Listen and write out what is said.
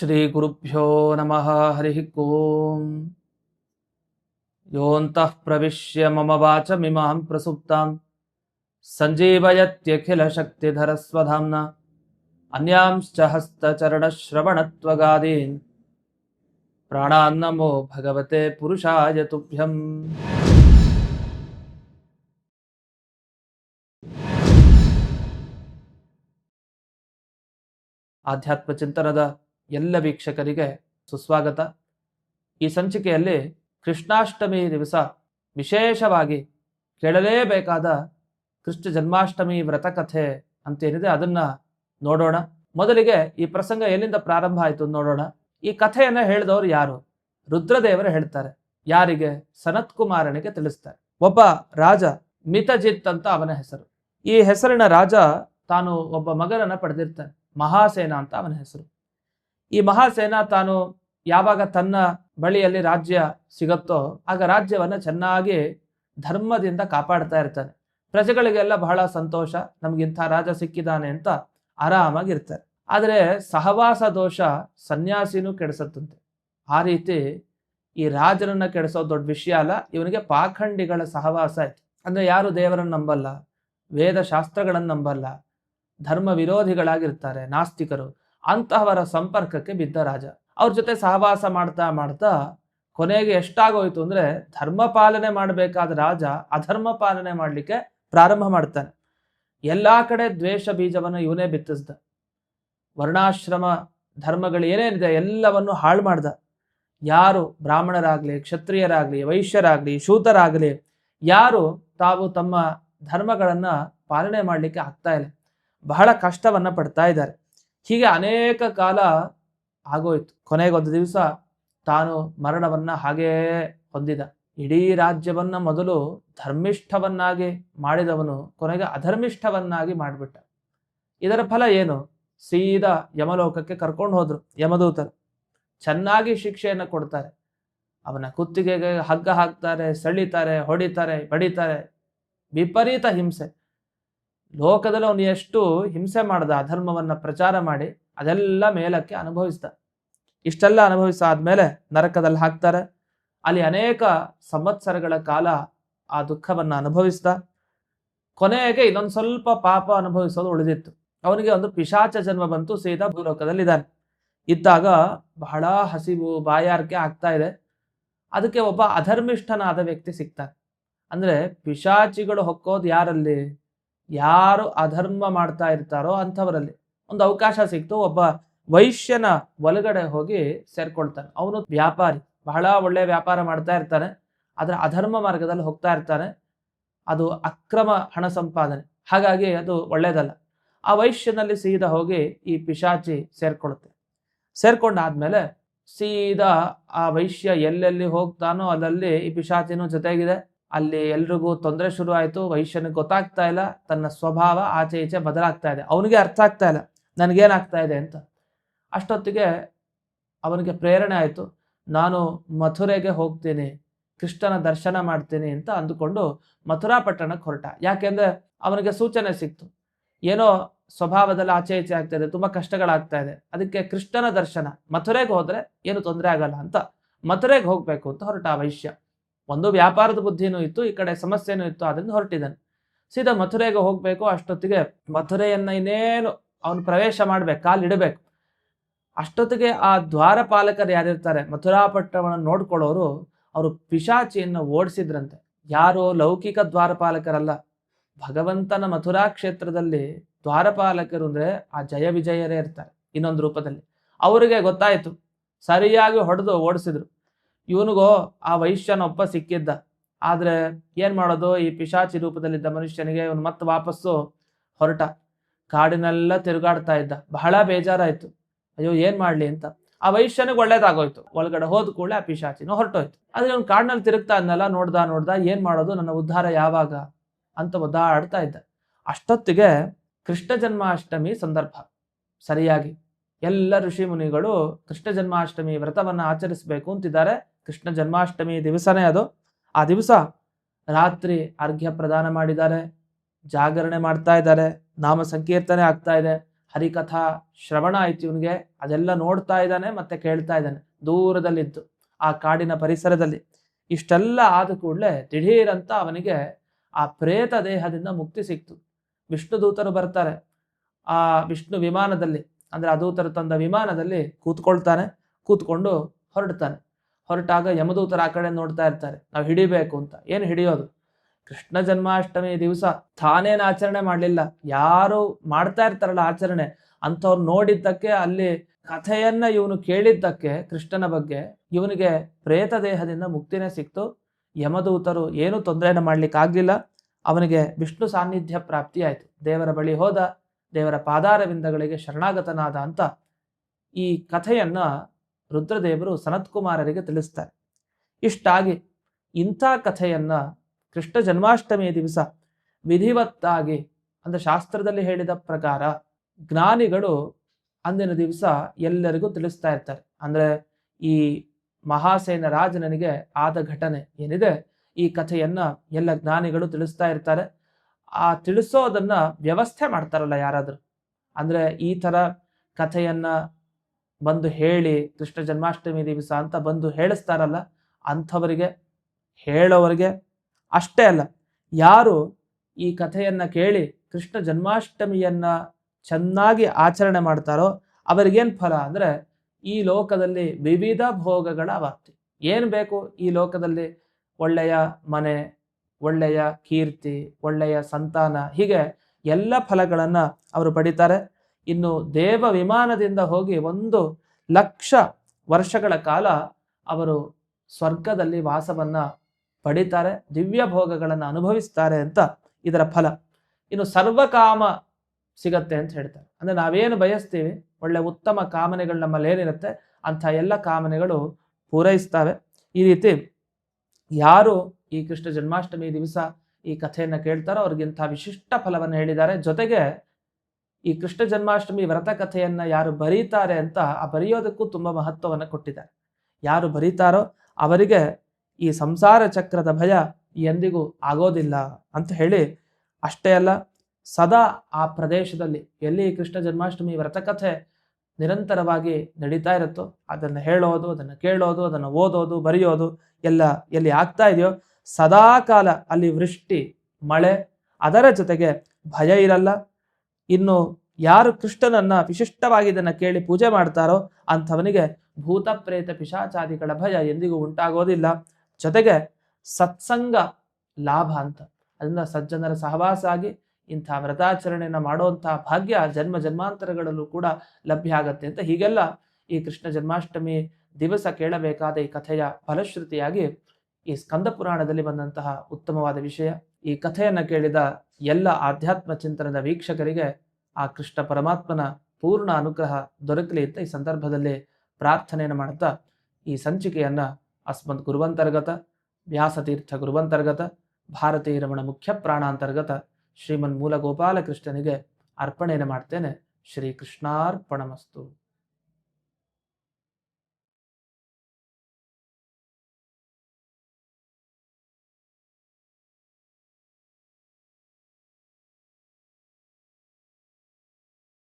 श्रीगुरुभ्यो नमः हरिः ओम् योऽन्तः प्रविश्य मम वाचमिमां प्रसुप्तां सञ्जीवयत्यखिलशक्तिधरस्वधाम्ना अन्यांश्च हस्तचरणश्रवणत्वगादीन् प्राणान्नमो भगवते पुरुषाय तुभ्यम् ಆಧ್ಯಾತ್ಮ ಚಿಂತನದ ಎಲ್ಲ ವೀಕ್ಷಕರಿಗೆ ಸುಸ್ವಾಗತ. ಈ ಸಂಚಿಕೆಯಲ್ಲಿ ಕೃಷ್ಣಾಷ್ಟಮಿ ದಿವಸ ವಿಶೇಷವಾಗಿ ಕೇಳಲೇಬೇಕಾದ ಕೃಷ್ಣ ಜನ್ಮಾಷ್ಟಮಿ ವ್ರತಕಥೆ ಅಂತೇನಿದೆ ಅದನ್ನ ನೋಡೋಣ. ಮೊದಲಿಗೆ ಈ ಪ್ರಸಂಗ ಎಲ್ಲಿಂದ ಪ್ರಾರಂಭ ಆಯಿತು ನೋಡೋಣ. ಈ ಕಥೆಯನ್ನ ಹೇಳಿದವರು ಯಾರು? ರುದ್ರದೇವರು ಹೇಳ್ತಾರೆ. ಯಾರಿಗೆ? ಸನತ್ ಕುಮಾರನಿಗೆ ತಿಳಿಸ್ತಾರೆ. ಒಬ್ಬ ರಾಜ ಮಿತಜಿತ್ ಅಂತ ಅವನ ಹೆಸರು. ಈ ಹೆಸರಿನ ರಾಜ ತಾನು ಒಬ್ಬ ಮಗನನ್ನ ಪಡೆದಿರ್ತಾನೆ. ಮಹಾಸೇನ ಅಂತ ಅವನ ಹೆಸರು. ಈ ಮಹಾಸೇನ ತಾನು ಯಾವಾಗ ತನ್ನ ಬಳಿಯಲ್ಲಿ ರಾಜ್ಯ ಸಿಗುತ್ತೋ ಆಗ ರಾಜ್ಯವನ್ನ ಚೆನ್ನಾಗಿ ಧರ್ಮದಿಂದ ಕಾಪಾಡ್ತಾ ಇರ್ತಾನೆ. ಪ್ರಜೆಗಳಿಗೆಲ್ಲ ಬಹಳ ಸಂತೋಷ ನಮ್ಗಿಂಥ ರಾಜ ಸಿಕ್ಕಿದಾನೆ ಅಂತ ಆರಾಮಾಗಿರ್ತಾರೆ. ಆದರೆ ಸಹವಾಸ ದೋಷ ಸನ್ಯಾಸಿನೂ ಕೆಡಿಸತ್ತಂತೆ. ಆ ರೀತಿ ಈ ರಾಜನನ್ನ ಕೆಡಿಸೋ ದೊಡ್ಡ ವಿಷಯ ಅಲ್ಲ, ಇವನಿಗೆ ಪಾಖಂಡಿಗಳ ಸಹವಾಸ ಆಯ್ತು. ಅಂದ್ರೆ ಯಾರು ದೇವರನ್ನ ನಂಬಲ್ಲ ವೇದ ಶಾಸ್ತ್ರಗಳನ್ನ ನಂಬಲ್ಲ, ಧರ್ಮ ವಿರೋಧಿಗಳಾಗಿರ್ತಾರೆ, ನಾಸ್ತಿಕರು. ಅಂತಹವರ ಸಂಪರ್ಕಕ್ಕೆ ಬಿದ್ದ ರಾಜ. ಅವ್ರ ಜೊತೆ ಸಹವಾಸ ಮಾಡ್ತಾ ಮಾಡ್ತಾ ಕೊನೆಗೆ ಎಷ್ಟಾಗೋಯ್ತು ಅಂದ್ರೆ ಧರ್ಮ ಪಾಲನೆ ಮಾಡಬೇಕಾದ ರಾಜ ಅಧರ್ಮ ಪಾಲನೆ ಮಾಡಲಿಕ್ಕೆ ಪ್ರಾರಂಭ ಮಾಡ್ತಾನೆ. ಎಲ್ಲಾ ಕಡೆ ದ್ವೇಷ ಬೀಜವನ್ನು ಇವನೇ ಬಿತ್ತಿಸ್ದ. ವರ್ಣಾಶ್ರಮ ಧರ್ಮಗಳು ಏನೇನಿದೆ ಎಲ್ಲವನ್ನು ಹಾಳು ಮಾಡ್ದ. ಯಾರು ಬ್ರಾಹ್ಮಣರಾಗ್ಲಿ, ಕ್ಷತ್ರಿಯರಾಗ್ಲಿ, ವೈಶ್ಯರಾಗ್ಲಿ, ಶೂತರಾಗ್ಲಿ, ಯಾರು ತಾವು ತಮ್ಮ ಧರ್ಮಗಳನ್ನ ಪಾಲನೆ ಮಾಡಲಿಕ್ಕೆ ಆಗ್ತಾ ಇಲ್ಲ. ಬಹಳ ಕಷ್ಟವನ್ನ ಪಡ್ತಾ ಇದ್ದಾರೆ. ಹೀಗೆ ಅನೇಕ ಕಾಲ ಆಗೋಯ್ತು. ಕೊನೆಗೊಂದು ದಿವಸ ತಾನು ಮರಣವನ್ನ ಹಾಗೇ ಹೊಂದಿದ. ಇಡೀ ರಾಜ್ಯವನ್ನ ಮೊದಲು ಧರ್ಮಿಷ್ಠವನ್ನಾಗಿ ಮಾಡಿದವನು ಕೊನೆಗೆ ಅಧರ್ಮಿಷ್ಠವನ್ನಾಗಿ ಮಾಡಿಬಿಟ್ಟ. ಇದರ ಫಲ ಏನು? ಸೀದಾ ಯಮಲೋಕಕ್ಕೆ ಕರ್ಕೊಂಡು ಹೋದ್ರು ಯಮದೂತರು. ಚೆನ್ನಾಗಿ ಶಿಕ್ಷೆಯನ್ನು ಕೊಡ್ತಾರೆ. ಅವನ ಕುತ್ತಿಗೆಗೆ ಹಗ್ಗ ಹಾಕ್ತಾರೆ, ಸೆಳಿತಾರೆ, ಹೊಡಿತಾರೆ, ಬಡಿತಾರೆ. ವಿಪರೀತ ಹಿಂಸೆ. ಲೋಕದಲ್ಲಿ ಅವನು ಎಷ್ಟು ಹಿಂಸೆ ಮಾಡ್ದ, ಅಧರ್ಮವನ್ನ ಪ್ರಚಾರ ಮಾಡಿ, ಅದೆಲ್ಲ ಮೇಲಕ್ಕೆ ಅನುಭವಿಸ್ದ. ಇಷ್ಟೆಲ್ಲ ಅನುಭವಿಸಾದ್ಮೇಲೆ ನರಕದಲ್ಲಿ ಹಾಕ್ತಾರೆ. ಅಲ್ಲಿ ಅನೇಕ ಸಂವತ್ಸರಗಳ ಕಾಲ ಆ ದುಃಖವನ್ನು ಅನುಭವಿಸ್ದ. ಕೊನೆಗೆ ಇನ್ನೊಂದು ಸ್ವಲ್ಪ ಪಾಪ ಅನುಭವಿಸೋದು ಉಳಿದಿತ್ತು. ಅವನಿಗೆ ಒಂದು ಪಿಶಾಚ ಜನ್ಮ ಬಂತು, ಸೀದಾ ಭೂಲೋಕದಲ್ಲಿದ್ದಾನೆ. ಇದ್ದಾಗ ಬಹಳ ಹಸಿವು ಬಾಯಾರಿಕೆ ಆಗ್ತಾ ಇದೆ. ಅದಕ್ಕೆ ಒಬ್ಬ ಅಧರ್ಮಿಷ್ಠನಾದ ವ್ಯಕ್ತಿ ಸಿಗ್ತಾನೆ. ಅಂದ್ರೆ ಪಿಶಾಚಿಗಳು ಹೊಕ್ಕೋದು ಯಾರಲ್ಲಿ? ಯಾರು ಅಧರ್ಮ ಮಾಡ್ತಾ ಇರ್ತಾರೋ ಅಂಥವರಲ್ಲಿ ಒಂದು ಅವಕಾಶ ಸಿಕ್ತು. ಒಬ್ಬ ವೈಶ್ಯನ ಒಳಗಡೆ ಹೋಗಿ ಸೇರ್ಕೊಳ್ತಾನೆ. ಅವನು ವ್ಯಾಪಾರಿ, ಬಹಳ ಒಳ್ಳೆ ವ್ಯಾಪಾರ ಮಾಡ್ತಾ ಇರ್ತಾನೆ. ಅದರ ಅಧರ್ಮ ಮಾರ್ಗದಲ್ಲಿ ಹೋಗ್ತಾ ಇರ್ತಾನೆ. ಅದು ಅಕ್ರಮ ಹಣ ಸಂಪಾದನೆ. ಹಾಗಾಗಿ ಅದು ಒಳ್ಳೆಯದಲ್ಲ. ಆ ವೈಶ್ಯನಲ್ಲಿ ಸೀದಾ ಹೋಗಿ ಈ ಪಿಶಾಚಿ ಸೇರ್ಕೊಳ್ಳುತ್ತೆ ಸೇರ್ಕೊಂಡಾದ್ಮೇಲೆ ಸೀದಾ ಆ ವೈಶ್ಯ ಎಲ್ಲೆಲ್ಲಿ ಹೋಗ್ತಾನೋ ಅಲ್ಲಲ್ಲಿ ಈ ಪಿಶಾಚಿನೂ ಜೊತೆಗಿದೆ. ಅಲ್ಲಿ ಎಲ್ರಿಗೂ ತೊಂದರೆ ಶುರು ಆಯಿತು ವೈಶ್ಯನಿಗೆ ಗೊತ್ತಾಗ್ತಾ ಇಲ್ಲ, ತನ್ನ ಸ್ವಭಾವ ಆಚೆ ಈಚೆ ಬದಲಾಗ್ತಾ ಇದೆ. ಅವನಿಗೆ ಅರ್ಥ ಆಗ್ತಾ ಇಲ್ಲ, ನನಗೇನಾಗ್ತಾ ಇದೆ ಅಂತ. ಅಷ್ಟೊತ್ತಿಗೆ ಅವನಿಗೆ ಪ್ರೇರಣೆ ಆಯಿತು, ನಾನು ಮಥುರೆಗೆ ಹೋಗ್ತೀನಿ, ಕೃಷ್ಣನ ದರ್ಶನ ಮಾಡ್ತೀನಿ ಅಂತ ಅಂದುಕೊಂಡು ಮಥುರಾ ಪಟ್ಟಣಕ್ಕೆ ಹೊರಟ. ಯಾಕೆಂದ್ರೆ ಅವನಿಗೆ ಸೂಚನೆ ಸಿಕ್ತು, ಏನೋ ಸ್ವಭಾವದಲ್ಲಿ ಆಚೆ ಈಚೆ ಆಗ್ತಾ ಇದೆ, ತುಂಬಾ ಕಷ್ಟಗಳಾಗ್ತಾ ಇದೆ, ಅದಕ್ಕೆ ಕೃಷ್ಣನ ದರ್ಶನ, ಮಥುರೆಗೆ ಹೋದರೆ ಏನು ತೊಂದರೆ ಆಗಲ್ಲ ಅಂತ, ಮಥುರೆಗೆ ಹೋಗಬೇಕು ಅಂತ ಹೊರಟ ವೈಶ್ಯ. ಒಂದು ವ್ಯಾಪಾರದ ಬುದ್ಧಿನೂ ಇತ್ತು, ಈ ಕಡೆ ಸಮಸ್ಯೆನೂ ಇತ್ತು ಅದರಿಂದ ಹೊರಟಿದ್ದಾನೆ ಸೀದಾ ಮಥುರೆಗೆ ಹೋಗಬೇಕು, ಅಷ್ಟೊತ್ತಿಗೆ ಮಥುರೆಯನ್ನ ಇನ್ನೇನು ಅವನು ಪ್ರವೇಶ ಮಾಡ್ಬೇಕು ಕಾಲಿಡಬೇಕು ಅಷ್ಟೊತ್ತಿಗೆ ಆ ದ್ವಾರಪಾಲಕರು ಯಾರಿರ್ತಾರೆ, ಮಥುರಾಪಟ್ಟಣವನ್ನು ನೋಡ್ಕೊಳ್ಳೋರು, ಅವರು ಪಿಶಾಚಿಯನ್ನು ಓಡಿಸಿದ್ರಂತೆ. ಯಾರೋ ಲೌಕಿಕ ದ್ವಾರಪಾಲಕರಲ್ಲ, ಭಗವಂತನ ಮಥುರಾ ಕ್ಷೇತ್ರದಲ್ಲಿ ದ್ವಾರಪಾಲಕರು ಅಂದ್ರೆ ಆ ಜಯ ವಿಜಯರೇ ಇರ್ತಾರೆ, ಇನ್ನೊಂದು ರೂಪದಲ್ಲಿ. ಅವರಿಗೆ ಗೊತ್ತಾಯ್ತು, ಸರಿಯಾಗಿ ಹೊಡೆದು ಓಡಿಸಿದ್ರು. ಇವನಿಗೋ ಆ ವೈಶ್ಯನೊಬ್ಬ ಸಿಕ್ಕಿದ್ದ. ಆದ್ರೆ ಏನು ಮಾಡೋದು? ಈ ಪಿಶಾಚಿ ರೂಪದಲ್ಲಿದ್ದ ಮನುಷ್ಯನಿಗೆ ಇವನು ಮತ್ತೆ ವಾಪಸ್ಸು ಹೊರಟ. ಕಾಡಿನೆಲ್ಲ ತಿರುಗಾಡ್ತಾ ಇದ್ದ. ಬಹಳ ಬೇಜಾರಾಯ್ತು. ಅಯ್ಯೋ, ಏನು ಮಾಡಲಿ ಅಂತ. ಆ ವೈಶ್ಯನಿಗೆ ಒಳ್ಳೇದಾಗೋಯ್ತು. ಒಳಗಡೆ ಹೋದ ಕೂಡಲೇ ಆ ಪಿಶಾಚಿನೂ ಹೊರಟೋಯ್ತು. ಆದ್ರೆ ಅವ್ನು ಕಾಡಿನಲ್ಲಿ ತಿರುಗ್ತಾ ಇದ್ನಲ್ಲ, ನೋಡ್ದ ನೋಡ್ದ, ಏನು ಮಾಡೋದು? ನನ್ನ ಉದ್ಧಾರ ಯಾವಾಗ? ಅಂತ ಒದ್ದಾಡ್ತಾ ಇದ್ದ. ಅಷ್ಟೊತ್ತಿಗೆ ಕೃಷ್ಣ ಜನ್ಮಾಷ್ಟಮಿ ಸಂದರ್ಭ. ಸರಿಯಾಗಿ. ಎಲ್ಲ ಋಷಿ ಮುನಿಗಳು ಕೃಷ್ಣ ಜನ್ಮಾಷ್ಟಮಿ ವ್ರತವನ್ನ ಆಚರಿಸಬೇಕು ಅಂತಿದ್ದಾರೆ. ಕೃಷ್ಣ ಜನ್ಮಾಷ್ಟಮಿ ದಿವಸನೇ ಅದು. ಆ ದಿವಸ ರಾತ್ರಿ ಅರ್ಘ್ಯ ಪ್ರದಾನ ಮಾಡಿದ್ದಾರೆ, ಜಾಗರಣೆ ಮಾಡ್ತಾ ಇದ್ದಾರೆ ನಾಮ ಸಂಕೀರ್ತನೆ ಆಗ್ತಾ ಇದೆ. ಹರಿಕಥಾ ಶ್ರವಣ ಆಯ್ತು ಇವನಿಗೆ. ಅದೆಲ್ಲ ನೋಡ್ತಾ ಇದ್ದಾನೆ ಮತ್ತೆ ಕೇಳ್ತಾ ಇದ್ದಾನೆ. ದೂರದಲ್ಲಿದ್ದು, ಆ ಕಾಡಿನ ಪರಿಸರದಲ್ಲಿ. ಇಷ್ಟೆಲ್ಲ ಆದ ಕೂಡಲೇ ದಿಢೀರಂತ ಅವನಿಗೆ ಆ ಪ್ರೇತ ದೇಹದಿಂದ ಮುಕ್ತಿ ಸಿಕ್ತು. ವಿಷ್ಣು ದೂತರು ಬರ್ತಾರೆ. ಆ ವಿಷ್ಣು ವಿಮಾನದಲ್ಲಿ, ಅಂದ್ರೆ ದೂತರು ತಂದ ವಿಮಾನದಲ್ಲಿ ಕೂತ್ಕೊಳ್ತಾನೆ, ಕೂತ್ಕೊಂಡು ಹೊರಡ್ತಾನೆ. ಹೊರಟಾಗ ಯಮದೂತರ ಆ ಕಡೆ ನೋಡ್ತಾ ಇರ್ತಾರೆ. ನಾವು ಹಿಡಿಬೇಕು ಅಂತ. ಏನು ಹಿಡಿಯೋದು? ಕೃಷ್ಣ ಜನ್ಮಾಷ್ಟಮಿ ದಿವಸ ತಾನೇನು ಆಚರಣೆ ಮಾಡಲಿಲ್ಲ. ಯಾರು ಮಾಡ್ತಾ ಇರ್ತಾರಲ್ಲ ಆಚರಣೆ. ಅಂಥವ್ರು ನೋಡಿದ್ದಕ್ಕೆ, ಅಲ್ಲಿ ಕಥೆಯನ್ನ ಇವನು ಕೇಳಿದ್ದಕ್ಕೆ, ಕೃಷ್ಣನ ಬಗ್ಗೆ ಇವನಿಗೆ ಪ್ರೇತ ದೇಹದಿಂದ ಮುಕ್ತಿನೇ ಸಿಕ್ತು. ಯಮದೂತರು ಏನು ತೊಂದರೆಯನ್ನು ಮಾಡ್ಲಿಕ್ಕೆ ಆಗ್ಲಿಲ್ಲ. ಅವನಿಗೆ ವಿಷ್ಣು ಸಾನ್ನಿಧ್ಯ ಪ್ರಾಪ್ತಿ ಆಯ್ತು ದೇವರ ಬಳಿ ಹೋದ, ದೇವರ ಪಾದಾರವಿಂದಗಳಿಗೆ ಶರಣಾಗತನಾದ ಅಂತ ಈ ಕಥೆಯನ್ನ ರುದ್ರದೇವರು ಸನತ್ಕುಮಾರರಿಗೆ ತಿಳಿಸ್ತಾರೆ. ಇಷ್ಟಾಗಿ ಇಂಥ ಕಥೆಯನ್ನು ಕೃಷ್ಣ ಜನ್ಮಾಷ್ಟಮಿಯ ದಿವಸ ವಿಧಿವತ್ತಾಗಿ ಅಂದ್ರೆ ಶಾಸ್ತ್ರದಲ್ಲಿ ಹೇಳಿದ ಪ್ರಕಾರ ಜ್ಞಾನಿಗಳು ಅಂದಿನ ದಿವಸ ಎಲ್ಲರಿಗೂ ತಿಳಿಸ್ತಾ ಇರ್ತಾರೆ. ಅಂದ್ರೆ ಈ ಮಹಾಸೇನ ರಾಜನಿಗೆ ಆದ ಘಟನೆ ಏನಿದೆ ಈ ಕಥೆಯನ್ನು ಎಲ್ಲ ಜ್ಞಾನಿಗಳು ತಿಳಿಸ್ತಾ ಇರ್ತಾರೆ. ಆ ತಿಳಿಸೋದನ್ನ ವ್ಯವಸ್ಥೆ ಮಾಡ್ತಾರಲ್ಲ ಯಾರಾದರೂ. ಅಂದ್ರೆ ಈ ತರ ಕಥೆಯನ್ನ ಬಂದು ಹೇಳಿ, ಕೃಷ್ಣ ಜನ್ಮಾಷ್ಟಮಿ ದಿವಸ ಅಂತ ಬಂದು ಹೇಳಿಸ್ತಾರಲ್ಲ, ಅಂಥವರಿಗೆ, ಹೇಳೋವರಿಗೆ ಅಷ್ಟೇ ಅಲ್ಲ. ಯಾರು ಈ ಕಥೆಯನ್ನು ಕೇಳಿ, ಕೃಷ್ಣ ಜನ್ಮಾಷ್ಟಮಿಯನ್ನು ಚೆನ್ನಾಗಿ ಆಚರಣೆ ಮಾಡ್ತಾರೋ, ಅವರಿಗೇನು ಫಲ ಅಂದ್ರೆ, ಈ ಲೋಕದಲ್ಲಿ ವಿವಿಧ ಭೋಗಗಳ ವ್ಯಾಪ್ತಿ. ಏನು ಬೇಕು ಈ ಲೋಕದಲ್ಲಿ? ಒಳ್ಳೆಯ ಮನೆ, ಒಳ್ಳೆಯ ಕೀರ್ತಿ, ಒಳ್ಳೆಯ ಸಂತಾನ, ಹೀಗೆ ಎಲ್ಲ ಫಲಗಳನ್ನು ಅವರು ಪಡಿತಾರೆ. ಇನ್ನು ದೇವ ವಿಮಾನದಿಂದ ಹೋಗಿ ಒಂದು ಲಕ್ಷ ವರ್ಷಗಳ ಕಾಲ ಅವರು ಸ್ವರ್ಗದಲ್ಲಿ ವಾಸವನ್ನ ಪಡಿತಾರೆ, ದಿವ್ಯ ಭೋಗಗಳನ್ನು ಅನುಭವಿಸ್ತಾರೆ ಅಂತ ಇದರ ಫಲ. ಇನ್ನು ಸರ್ವಕಾಮ ಸಿಗತ್ತೆ ಅಂತ ಹೇಳ್ತಾರೆ. ಅಂದ್ರೆ ನಾವೇನು ಬಯಸ್ತೀವಿ, ಒಳ್ಳೆ ಉತ್ತಮ ಕಾಮನೆಗಳು ನಮ್ಮಲ್ಲಿ ಏನಿರುತ್ತೆ, ಅಂಥ ಎಲ್ಲ ಕಾಮನೆಗಳು ಪೂರೈಸ್ತವೆ. ಈ ರೀತಿ ಯಾರು ಈ ಕೃಷ್ಣ ಜನ್ಮಾಷ್ಟಮಿ ದಿವಸ ಈ ಕಥೆಯನ್ನು ಕೇಳ್ತಾರೋ ಅವ್ರಿಗಿಂತ ವಿಶಿಷ್ಟ ಫಲವನ್ನು ಹೇಳಿದ್ದಾರೆ. ಜೊತೆಗೆ ಈ ಕೃಷ್ಣ ಜನ್ಮಾಷ್ಟಮಿ ವ್ರತ ಕಥೆಯನ್ನು ಯಾರು ಬರೀತಾರೆ ಅಂತ ಆ ಬರೆಯೋದಕ್ಕೂ ತುಂಬಾ ಮಹತ್ವವನ್ನು ಕೊಟ್ಟಿದ್ದಾರೆ. ಯಾರು ಬರೀತಾರೋ ಅವರಿಗೆ ಈ ಸಂಸಾರ ಚಕ್ರದ ಭಯ ಎಂದಿಗೂ ಆಗೋದಿಲ್ಲ ಅಂತ ಹೇಳಿ ಅಷ್ಟೇ ಅಲ್ಲ, ಸದಾ ಆ ಪ್ರದೇಶದಲ್ಲಿ ಎಲ್ಲಿ ಕೃಷ್ಣ ಜನ್ಮಾಷ್ಟಮಿ ವ್ರತಕಥೆ ನಿರಂತರವಾಗಿ ನಡೀತಾ ಇರುತ್ತೋ ಅದನ್ನು ಹೇಳೋದು, ಅದನ್ನು ಕೇಳೋದು, ಅದನ್ನು ಓದೋದು, ಬರೆಯೋದು ಎಲ್ಲ ಎಲ್ಲಿ ಆಗ್ತಾ ಇದೆಯೋ ಸದಾ ಕಾಲ ಅಲ್ಲಿ ವೃಷ್ಟಿ, ಮಳೆ ಅದರ ಜೊತೆಗೆ ಭಯ ಇರಲ್ಲ ಇನ್ನು ಯಾರು ಕೃಷ್ಣನನ್ನ ವಿಶಿಷ್ಟವಾಗಿ ಇದನ್ನ ಕೇಳಿ ಪೂಜೆ ಮಾಡ್ತಾರೋ ಅಂಥವನಿಗೆ ಭೂತ ಪ್ರೇತ ಪಿಶಾಚಾದಿಗಳ ಭಯ ಎಂದಿಗೂ ಉಂಟಾಗೋದಿಲ್ಲ. ಜೊತೆಗೆ ಸತ್ಸಂಗ ಲಾಭ ಅಂತ. ಅದರಿಂದ ಸಜ್ಜನರ ಸಹವಾಸ ಆಗಿ ಇಂಥ ವ್ರತಾಚರಣೆಯನ್ನು ಮಾಡುವಂತಹ ಭಾಗ್ಯ ಜನ್ಮ ಜನ್ಮಾಂತರಗಳಲ್ಲೂ ಕೂಡ ಲಭ್ಯ ಆಗತ್ತೆ ಅಂತ ಹೀಗೆಲ್ಲ ಈ ಕೃಷ್ಣ ಜನ್ಮಾಷ್ಟಮಿ ದಿವಸ ಕೇಳಬೇಕಾದ ಈ ಕಥೆಯ ಫಲಶ್ರುತಿಯಾಗಿ ಈ ಸ್ಕಂದ ಪುರಾಣದಲ್ಲಿ ಬಂದಂತಹ ಉತ್ತಮವಾದ ವಿಷಯ. ಈ ಕಥೆಯನ್ನು ಕೇಳಿದ ಎಲ್ಲ ಆಧ್ಯಾತ್ಮ ಚಿಂತನದ ವೀಕ್ಷಕರಿಗೆ ಆ ಕೃಷ್ಣ ಪರಮಾತ್ಮನ ಪೂರ್ಣ ಅನುಗ್ರಹ ದೊರಕಲಿ ಅಂತ ಈ ಸಂದರ್ಭದಲ್ಲಿ ಪ್ರಾರ್ಥನೆಯನ್ನು ಮಾಡುತ್ತಾ ಈ ಸಂಚಿಕೆಯನ್ನ ಅಸ್ಮದ್ ಗುರುವಂತರ್ಗತ, ವ್ಯಾಸತೀರ್ಥ ಗುರುವಂತರ್ಗತ ಭಾರತೀಯ ರಮಣ ಮುಖ್ಯ ಪ್ರಾಣಾಂತರ್ಗತ ಶ್ರೀಮನ್ ಮೂಲ ಗೋಪಾಲಕೃಷ್ಣನಿಗೆ ಅರ್ಪಣೆಯನ್ನು ಮಾಡ್ತೇನೆ. ಶ್ರೀ ಕೃಷ್ಣಾರ್ಪಣಮಸ್ತು